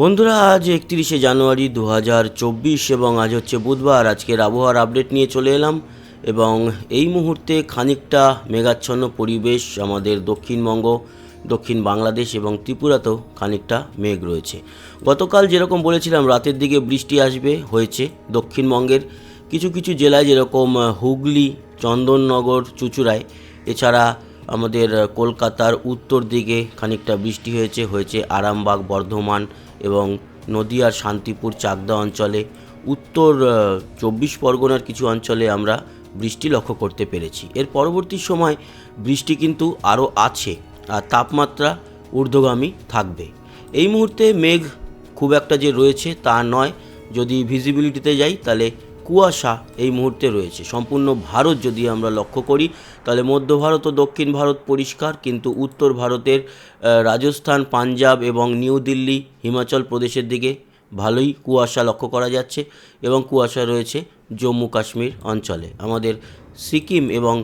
বন্ধুরা, আজ একত্রিশে জানুয়ারি দু হাজার চব্বিশ এবং আজ হচ্ছে বুধবার। আজকের আবহাওয়ার আপডেট নিয়ে চলে এলাম এবং এই মুহূর্তে খানিকটা মেঘাচ্ছন্ন পরিবেশ আমাদের দক্ষিণবঙ্গ, দক্ষিণ বাংলাদেশ এবং ত্রিপুরাতেও খানিকটা মেঘ রয়েছে। গতকাল যেরকম বলেছিলাম, রাতের দিকে বৃষ্টি আসবে, হয়েছে দক্ষিণবঙ্গের। কিছু কিছু জেলায় যেরকম হুগলি, চন্দননগর, চুচুড়ায়, এছাড়া আমাদের কলকাতার উত্তর দিকে খানিকটা বৃষ্টি হয়েছে হয়েছে আরামবাগ, বর্ধমান এবং নদিয়ার শান্তিপুর চাকদা অঞ্চলে, উত্তর চব্বিশ পরগনার কিছু অঞ্চলে আমরা বৃষ্টি লক্ষ্য করতে পেরেছি। এর পরবর্তী সময় বৃষ্টি কিন্তু আরও আছে, আর তাপমাত্রা ঊর্ধ্বগামী থাকবে। এই মুহূর্তে মেঘ খুব একটা যে রয়েছে তা নয়। যদি ভিজিবিলিটিতে যাই, তাহলে কুয়াশা এই মুহূর্তে রয়েছে। সম্পূর্ণ ভারত যদি আমরা লক্ষ্য করি, তাহলে মধ্য ভারত ও দক্ষিণ ভারত পরিষ্কার, কিন্তু উত্তর ভারতের রাজস্থান, পাঞ্জাব এবং নিউ দিল্লি, হিমাচল প্রদেশের দিকে ভালোই কুয়াশা লক্ষ্য করা যাচ্ছে এবং কুয়াশা রয়েছে জম্মু কাশ্মীর অঞ্চলে। আমাদের সিকিম এবং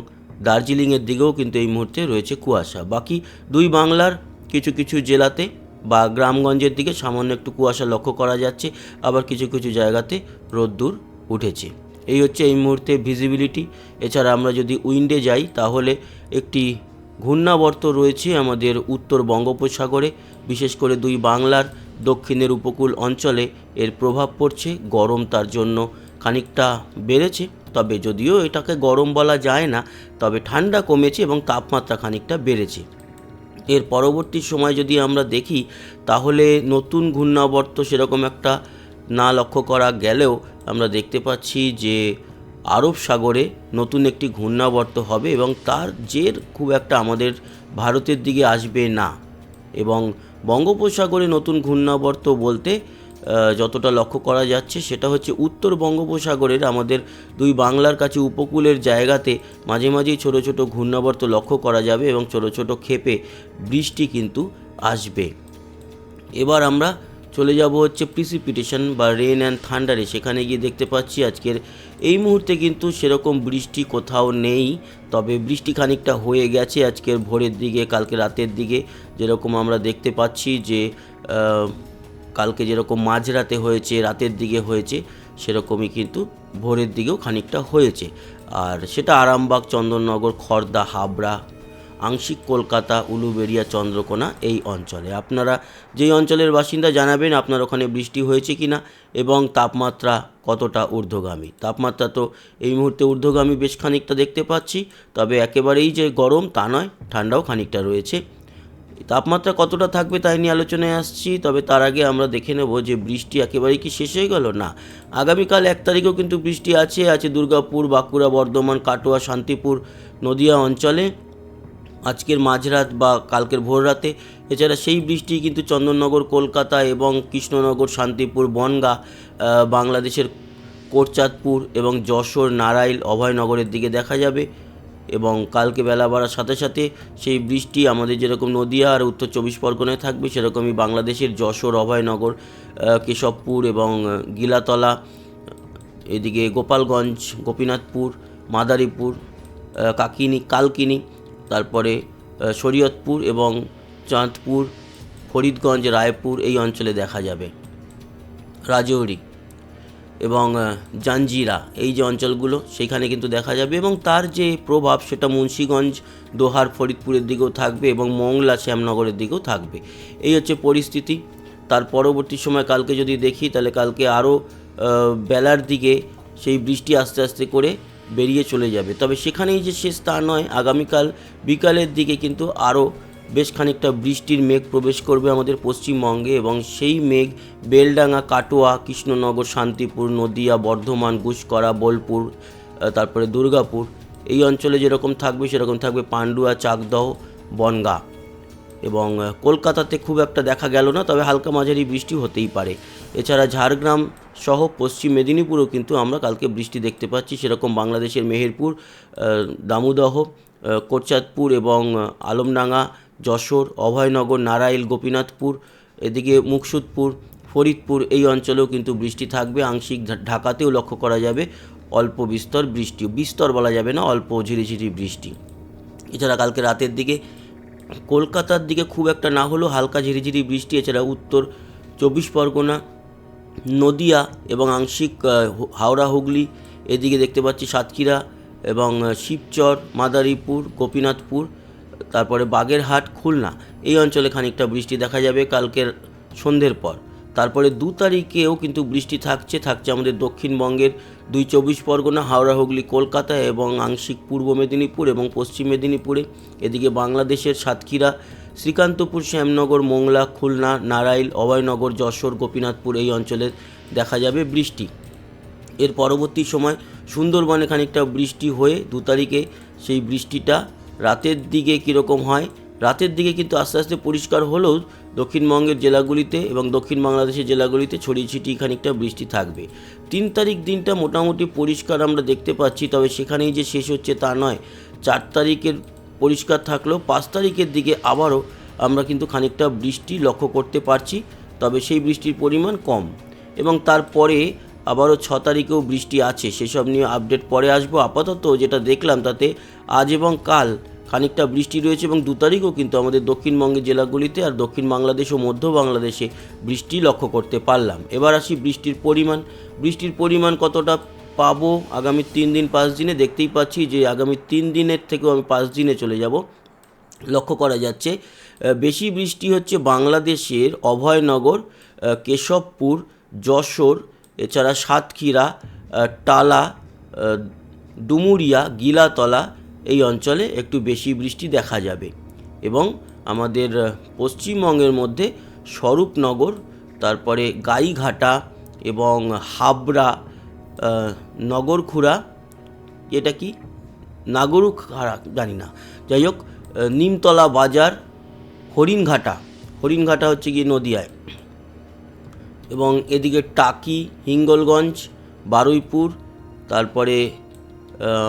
দার্জিলিংয়ের দিকেও কিন্তু এই মুহূর্তে রয়েছে কুয়াশা। বাকি দুই বাংলার কিছু কিছু জেলাতে বা গ্রামগঞ্জের দিকে সামান্য একটু কুয়াশা লক্ষ্য করা যাচ্ছে, আবার কিছু কিছু জায়গাতে রোদ্দুর উঠেছে। এই হচ্ছে এই মুহূর্তে ভিজিবিলিটি এছাড়া আমরা যদি উইন্ডে যাই, তাহলে একটি ঘূর্ণাবর্ত রয়েছে আমাদের উত্তর বঙ্গোপসাগরে। বিশেষ করে দুই বাংলার দক্ষিণের উপকূল অঞ্চলে এর প্রভাব পড়ছে। গরম তার জন্য খানিকটা বেড়েছে, তবে যদিও এটাকে গরম বলা যায় না, তবে ঠান্ডা কমেছে এবং তাপমাত্রা খানিকটা বেড়েছে। এর পরবর্তী সময় যদি আমরা দেখি, তাহলে নতুন ঘূর্ণাবর্ত সেরকম একটা না লক্ষ্য করা গেলেও আমরা দেখতে পাচ্ছি যে আরব সাগরে নতুন একটি ঘূর্ণাবর্ত হবে এবং তার জের খুব একটা আমাদের ভারতের দিকে আসবে না। এবং বঙ্গোপসাগরে নতুন ঘূর্ণাবর্ত বলতে যতটা লক্ষ্য করা যাচ্ছে সেটা হচ্ছে উত্তর বঙ্গোপসাগরের আমাদের দুই বাংলার কাছে উপকূলের জায়গাতে মাঝে মাঝেই ছোট ছোট ঘূর্ণাবর্ত লক্ষ্য করা যাবে এবং ছোট ছোট ক্ষেপে বৃষ্টি কিন্তু আসবে। এবার আমরা চলে যাব হচ্ছে প্রিসিপিটেশন বা রেন অ্যান্ড থান্ডারে সেখানে গিয়ে দেখতে পাচ্ছি আজকের এই মুহূর্তে কিন্তু সেরকম বৃষ্টি কোথাও নেই, তবে বৃষ্টি খানিকটা হয়ে গেছে আজকের ভোরের দিকে, কালকে রাতের দিকে। যেরকম আমরা দেখতে পাচ্ছি যে কালকে যেরকম মাঝরাতে হয়েছে, রাতের দিকে হয়েছে, সেরকমই কিন্তু ভোরের দিকেও খানিকটা হয়েছে। আর সেটা আরামবাগ, চন্দননগর, খর্দা, হাবড়া আংশিক কলকাতা, উলুবেড়িয়া, চন্দ্রকোনা এই অঞ্চলে। আপনারা যেই অঞ্চলের বাসিন্দা জানাবেন আপনার ওখানে বৃষ্টি হয়েছে কি না এবং তাপমাত্রা কতটা ঊর্ধ্বগামী। তাপমাত্রা তো এই মুহূর্তে ঊর্ধ্বগামী বেশ খানিকটা দেখতে পাচ্ছি, তবে একেবারেই যে গরম তা নয়, ঠান্ডাও খানিকটা রয়েছে। তাপমাত্রা কতটা থাকবে তাই নিয়ে আলোচনায় আসছি, তবে তার আগে আমরা দেখে নেব যে বৃষ্টি একেবারেই কি শেষ হয়ে গেল? না। আগামীকাল এক তারিখেও কিন্তু বৃষ্টি আছে আছে দুর্গাপুর, বাঁকুড়া, বর্ধমান, কাটোয়া, শান্তিপুর, নদিয়া অঞ্চলে। আজকের মাঝরাত বা কালকের ভোর রাতে এছাড়া সেই বৃষ্টি কিন্তু চন্দননগর, কলকাতা এবং কৃষ্ণনগর, শান্তিপুর, বনগা বাংলাদেশের কোটচাঁদপুর এবং যশোর নারাইল অভয়নগরের দিকে দেখা যাবে। এবং কালকে বেলা বাড়ার সাথে সাথে সেই বৃষ্টি আমাদের যেরকম নদিয়া আর উত্তর চব্বিশ পরগনায় থাকবে, সেরকমই বাংলাদেশের যশোর, অভয়নগর কেশবপুর এবং গিলাতলা, এদিকে গোপালগঞ্জ, গোপীনাথপুর, মাদারীপুর কাকিনি, কালকিনি তারপরে শরীয়তপুর এবং চাঁদপুর, ফরিদগঞ্জ, রায়পুর এই অঞ্চলে দেখা যাবে। রাজৌরি এবং জাঞ্জিরা এই যে অঞ্চলগুলো, সেখানে কিন্তু দেখা যাবে এবং তার যে প্রভাব সেটা মুন্সীগঞ্জ, দোহার, ফরিদপুরের দিকেও থাকবে এবং মংলা, শ্যামনগরের দিকেও থাকবে। এই হচ্ছে পরিস্থিতি। তার পরবর্তী সময় কালকে যদি দেখি, তাহলে কালকে আরও বেলার দিকে সেই বৃষ্টি আস্তে আস্তে করে বেরিয়ে চলে যাবে। তবে সেখানেই যে শেষ তা নয়, আগামীকাল বিকালের দিকে কিন্তু আরও বেশ খানিকটা বৃষ্টির মেঘ প্রবেশ করবে আমাদের পশ্চিমবঙ্গে এবং সেই মেঘ বেলডাঙ্গা, কাটোয়া, কৃষ্ণনগর, শান্তিপুর, নদিয়া, বর্ধমান গুসকরা বোলপুর তারপরে দুর্গাপুর, এই অঞ্চলে যেরকম থাকবে সেরকম থাকবে পান্ডুয়া, চাকদহ, বনগা। এবং কলকাতাতে খুব একটা দেখা গেল না, তবে হালকা মাঝারি বৃষ্টি হতেই পারে। এছাড়া ঝাড়গ্রাম সহ পশ্চিম মেদিনীপুরেও কিন্তু আমরা কালকে বৃষ্টি দেখতে পাচ্ছি। সেরকম বাংলাদেশের মেহেরপুর দামুদহ কোটচাঁদপুর এবং আলমডাঙ্গা, যশোর, অভয়নগর নারাইল গোপীনাথপুর, এদিকে মুকসুদপুর, ফরিদপুর এই অঞ্চলেও কিন্তু বৃষ্টি থাকবে। আংশিক ঢাকাতেও লক্ষ্য করা যাবে অল্প বিস্তর বৃষ্টি। বিস্তর বলা যাবে না, অল্প ঝিরিঝিরি বৃষ্টি। এছাড়া কালকে রাতের দিকে কলকাতার দিকে খুব একটা না হলেও হালকা ঝিরিঝিরি বৃষ্টি এছাড়া উত্তর চব্বিশ পরগনা, নদিয়া এবং আংশিক হাওড়া, হুগলি এদিকে দেখতে পাচ্ছি সাতক্ষীরা এবং শিবচর, মাদারীপুর, গোপীনাথপুর, তারপরে বাগেরহাট, খুলনা। এই অঞ্চলে খানিকটা বৃষ্টি দেখা যাবে কালকের সন্ধ্যের পর। তারপরে দু তারিখেও কিন্তু বৃষ্টি থাকছে থাকছে আমাদের দক্ষিণবঙ্গের দুই চব্বিশ পরগনা, হাওড়া, হুগলি, কলকাতা এবং আংশিক পূর্ব মেদিনীপুর এবং পশ্চিম মেদিনীপুরে। এদিকে বাংলাদেশের সাতক্ষীরা, শ্রীকান্তপুর, শ্যামনগর, মোংলা, খুলনা নারাইল অভয়নগর, যশোর, গোপীনাথপুর এই অঞ্চলে দেখা যাবে বৃষ্টি। এর পরবর্তী সময় সুন্দরবনে খানিকটা বৃষ্টি হয়ে দু তারিখে সেই বৃষ্টিটা রাতের দিকে কীরকম হয় রাতের দিকে কিন্তু আস্তে আস্তে পরিষ্কার হলেও দক্ষিণবঙ্গের জেলাগুলিতে এবং দক্ষিণ বাংলাদেশের জেলাগুলিতে ছড়িয়ে ছিটিয়ে খানিকটা বৃষ্টি থাকবে। তিন তারিখ দিনটা মোটামুটি পরিষ্কার আমরা দেখতে পাচ্ছি, তবে সেখানেই যে শেষ হচ্ছে তা নয়। চার তারিখের পরিষ্কার থাকলেও পাঁচ তারিখের দিকে আবারও আমরা কিন্তু খানিকটা বৃষ্টি লক্ষ্য করতে পারছি, তবে সেই বৃষ্টির পরিমাণ কম। এবং তারপরে আবারও ছ তারিখেও বৃষ্টি আছে, সেসব নিয়ে আপডেট পরে আসব। আপাতত যেটা দেখলাম তাতে আজ এবং কাল খানিকটা বৃষ্টি রয়েছে এবং দু তারিখও কিন্তু আমাদের দক্ষিণবঙ্গের জেলাগুলিতে আর দক্ষিণ বাংলাদেশ ও মধ্য বাংলাদেশে বৃষ্টি লক্ষ্য করতে পারলাম। এবার আসি বৃষ্টির পরিমাণ। বৃষ্টির পরিমাণ কতটা পাবো আগামী তিন দিন, পাঁচ দিনে? দেখতেই পাচ্ছি যে আগামী তিন দিনের থেকেও আমি পাঁচ দিনে চলে যাব। লক্ষ্য করা যাচ্ছে বেশি বৃষ্টি হচ্ছে বাংলাদেশের অভয়নগর কেশবপুর, যশোর, এছাড়া সাতক্ষীরা টালা ডুমুরিয়া, গিলাতলা এই অঞ্চলে একটু বেশি বৃষ্টি দেখা যাবে এবং আমাদের পশ্চিমবঙ্গের মধ্যে স্বরূপনগর, তারপরে গাইঘাটা এবং হাবড়া নগরখুড়া এটা কি? নাগরু খাড়া জানি না। যাই হোক নিমতলা বাজার, হরিণঘাটা হরিণঘাটা হচ্ছে গিয়ে নদিয়ায় এবং এদিকে টাকি, হিঙ্গলগঞ্জ, বারুইপুর, তারপরে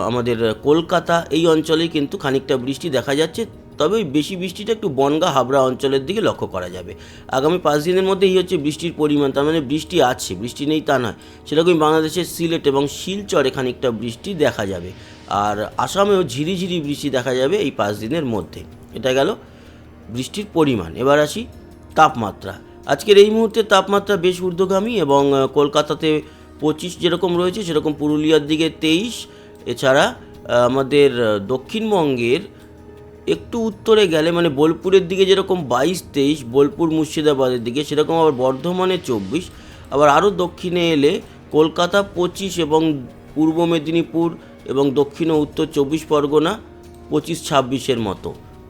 আমাদের কলকাতা এই অঞ্চলেই কিন্তু খানিকটা বৃষ্টি দেখা যাচ্ছে, তবে বেশি বৃষ্টিটা একটু বনগা হাবড়া অঞ্চলের দিকে লক্ষ্য করা যাবে। আগামী পাঁচ দিনের মধ্যে এই হচ্ছে বৃষ্টির পরিমাণ, তার মানে বৃষ্টি আছে, বৃষ্টি নেই তা নয়। সেরকমই বাংলাদেশের সিলেট এবং শিলচরে খানিকটা বৃষ্টি দেখা যাবে, আর আসামেও ঝিরিঝিরি বৃষ্টি দেখা যাবে এই পাঁচ দিনের মধ্যে। এটা গেল বৃষ্টির পরিমাণ। এবার আসি তাপমাত্রা। আজকের এই মুহূর্তে তাপমাত্রা বেশ ঊর্ধ্বগামী এবং কলকাতাতে পঁচিশ যেরকম রয়েছে, সেরকম পুরুলিয়ার দিকে তেইশ এছাড়া, আমাদের দক্ষিণবঙ্গের একটু উত্তরে গেলে মানে বোলপুরের দিকে যেরকম বাইশ তেইশ, বোলপুর মুর্শিদাবাদের দিকে সেরকম আবার বর্ধমানে চব্বিশ, আবার আরও দক্ষিণে এলে কলকাতা পঁচিশ এবং পূর্ব মেদিনীপুর এবং দক্ষিণ ও উত্তর চব্বিশ পরগনা পঁচিশ ছাব্বিশের মতো।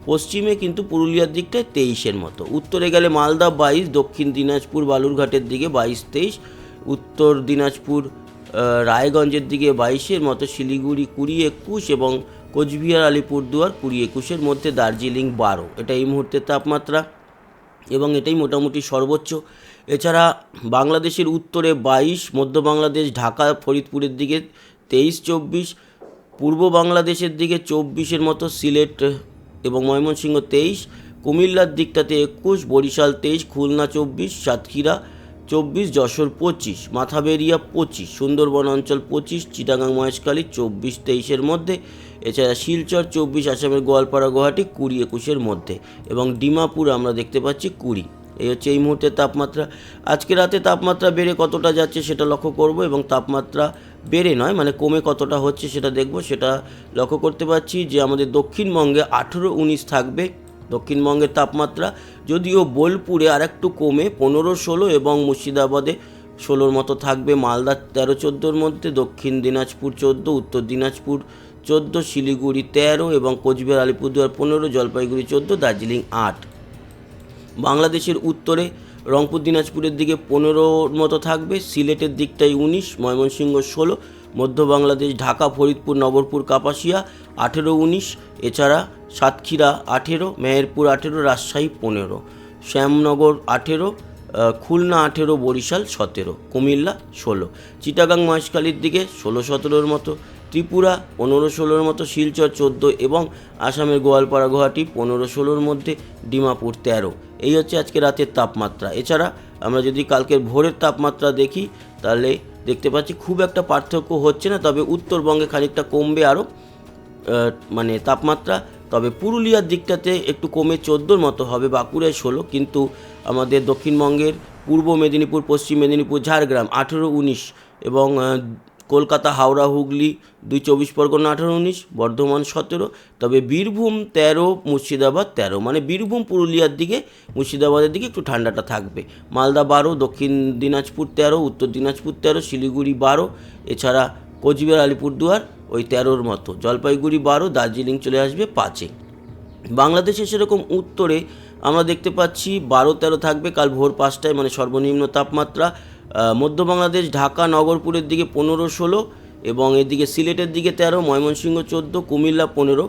পশ্চিমে কিন্তু পুরুলিয়ার দিকটায় তেইশের মতো। উত্তরে গেলে মালদা বাইশ, দক্ষিণ দিনাজপুর বালুরঘাটের দিকে বাইশ তেইশ, উত্তর দিনাজপুর রায়গঞ্জের দিকে বাইশের মতো শিলিগুড়ি কুড়ি একুশ এবং কোচবিহার, আলিপুরদুয়ার কুড়ি একুশের মধ্যে দার্জিলিং বারো। এটা এই মুহূর্তের তাপমাত্রা এবং এটাই মোটামুটি সর্বোচ্চ। এছাড়া বাংলাদেশের উত্তরে বাইশ, মধ্য বাংলাদেশ, ঢাকা, ফরিদপুরের দিকে তেইশ, চব্বিশ, পূর্ব বাংলাদেশের দিকে চব্বিশের মতো সিলেট এবং ময়মনসিংহ তেইশ, কুমিল্লার দিকটাতে একুশ, বরিশাল তেইশ, খুলনা চব্বিশ, সাতক্ষীরা চব্বিশ যশোর পঁচিশ, মাথাবেরিয়া পঁচিশ, সুন্দরবন অঞ্চল পঁচিশ, চিটাগাং মহেশখালী চব্বিশ তেইশের মধ্যে, এছাড়া শিলচর চব্বিশ, আসামের গোয়ালপাড়া গুয়াহাটি কুড়ি একুশের মধ্যে এবং ডিমাপুর আমরা দেখতে পাচ্ছি কুড়ি। এই হচ্ছে এই মুহূর্তে তাপমাত্রা। আজকে রাতে তাপমাত্রা বেড়ে কতটা যাচ্ছে সেটা লক্ষ্য করব এবং তাপমাত্রা বেড়ে নয় মানে কমে কতটা হচ্ছে সেটা দেখব, সেটা লক্ষ্য করতে পারছি যে আমাদের দক্ষিণবঙ্গে আঠেরো উনিশ থাকবে। দক্ষিণবঙ্গের তাপমাত্রা যদিও বোলপুরে আর একটু কমে পনেরো ষোলো এবং মুর্শিদাবাদে ষোলোর মতো থাকবে, মালদা তেরো চোদ্দোর মধ্যে, দক্ষিণ দিনাজপুর চোদ্দ, উত্তর দিনাজপুর চোদ্দ, শিলিগুড়ি তেরো এবং কোচবিহার, আলিপুরদুয়ার পনেরো, জলপাইগুড়ি চোদ্দ, দার্জিলিং আট। বাংলাদেশের উত্তরে রংপুর, দিনাজপুরের দিকে পনেরোর মতো থাকবে, সিলেটের দিকটাই উনিশ, ময়মনসিংহ ষোলো মধ্য বাংলাদেশ, ঢাকা, ফরিদপুর, নগরপুর, কাপাসিয়া আঠেরো, উনিশ, এছাড়া সাতক্ষীরা আঠেরো, মেহেরপুর আঠেরো, রাজশাহী পনেরো, শ্যামনগর আঠেরো খুলনা আঠেরো, বরিশাল সতেরো, কুমিল্লা ষোলো, চিটাগাং মহেশখালীর দিকে ষোলো, সতেরোর মতো, ত্রিপুরা পনেরো, ষোলোর মতো, শিলচর চোদ্দ এবং আসামের গোয়ালপাড়া, গুয়াহাটি পনেরো, ষোলোর মধ্যে, ডিমাপুর তেরো। এই হচ্ছে আজকে রাতের তাপমাত্রা। এছাড়া আমরা যদি কালকের ভোরের তাপমাত্রা দেখি, তাহলে দেখতে পাচ্ছি খুব একটা পার্থক্য হচ্ছে না, তবে উত্তরবঙ্গে খানিকটা কমবে আরও মানে তাপমাত্রা। তবে পুরুলিয়ার দিকটাতে একটু কমে চোদ্দোর মতো হবে, বাঁকুড়ায় ষোলো, কিন্তু আমাদের দক্ষিণবঙ্গের পূর্ব মেদিনীপুর, পশ্চিম মেদিনীপুর, ঝাড়গ্রাম আঠেরো, উনিশ এবং কলকাতা, হাওড়া, হুগলি, দুই চব্বিশ পরগনা, আঠারো, উনিশ, বর্ধমান সতেরো, তবে বীরভূম তেরো, মুর্শিদাবাদ তেরো মানে বীরভূম পুরুলিয়ার দিকে, মুর্শিদাবাদের দিকে একটু ঠান্ডাটা থাকবে। মালদা বারো, দক্ষিণ দিনাজপুর তেরো, উত্তর দিনাজপুর তেরো, শিলিগুড়ি বারো, এছাড়া কোচবিহার, আলিপুরদুয়ার, ওই তেরোর মতো। জলপাইগুড়ি বারো, দার্জিলিং চলে আসবে পাঁচে। বাংলাদেশে সেরকম উত্তরে আমরা দেখতে পাচ্ছি বারো তেরো থাকবে, কাল ভোর পাঁচটায় মানে সর্বনিম্ন তাপমাত্রা মধ্য বাংলাদেশ, ঢাকা, নগরপুরের দিকে পনেরো ষোলো এবং এদিকে সিলেটের দিকে তেরো, ময়মনসিংহ চোদ্দ, কুমিল্লা পনেরো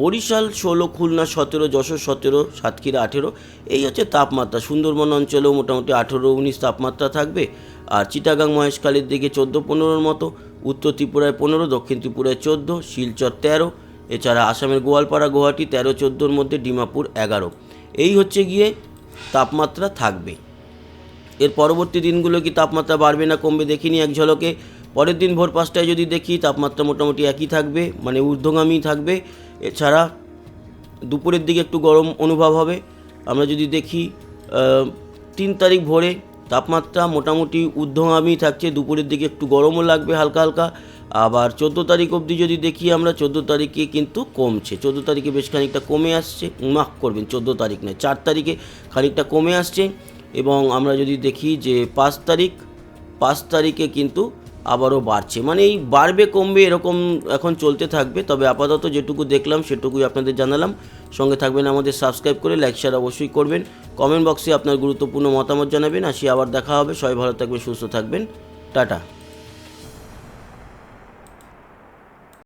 বরিশাল ষোলো, খুলনা সতেরো, যশোর সতেরো, সাতক্ষীরা আঠেরো। এই হচ্ছে তাপমাত্রা। সুন্দরবন অঞ্চলেও মোটামুটি আঠেরো উনিশ তাপমাত্রা থাকবে। আর চিটাগাং, মহেশখালীর দিকে চোদ্দ পনেরোর মতো, উত্তর ত্রিপুরায় পনেরো, দক্ষিণ ত্রিপুরায় চোদ্দ, শিলচর তেরো, এছাড়া আসামের গোয়ালপাড়া, গুয়াহাটি তেরো, চোদ্দোর মধ্যে ডিমাপুর এগারো। এই হচ্ছে গিয়ে তাপমাত্রা থাকবে। এর পরবর্তী দিনগুলো কি তাপমাত্রা বাড়বে না কমবে দেখিনি এক ঝলকে। পরের দিন ভোর পাঁচটায় যদি দেখি, তাপমাত্রা মোটামুটি একই থাকবে মানে ঊর্ধ্বগামী থাকবে। এছাড়া দুপুরের দিকে একটু গরম অনুভব হবে। আমরা যদি দেখি তিন তারিখ ভোরে তাপমাত্রা মোটামুটি ঊর্ধ্বগামী থাকছে, দুপুরের দিকে একটু গরমও লাগবে হালকা হালকা। আবার চোদ্দ তারিখ অবধি যদি দেখি আমরা, চোদ্দ তারিখে কিন্তু কমছে। চোদ্দ তারিখে বেশ খানিকটা কমে আসছে মাফ করবেন, চোদ্দ তারিখ নয়, চার তারিখে খানিকটা কমে আসছে। এবং আমরা যদি দেখি যে পাঁচ তারিখ, পাঁচ তারিখে কিন্তু আবারও বাড়ছে। মানে এই বাড়বে, কমবে এরকম এখন চলতে থাকবে। তবে আপাতত যেটুকু দেখলাম সেটুকুই আপনাদের জানালাম। সঙ্গে থাকবেন আমাদের সাবস্ক্রাইব করে, লাইক, শেয়ার অবশ্যই করবেন। কমেন্ট বক্সে আপনার গুরুত্বপূর্ণ মতামত জানাবেন। আসি আবার দেখা হবে। সবাই ভালো থাকবেন, সুস্থ থাকবেন। টাটা।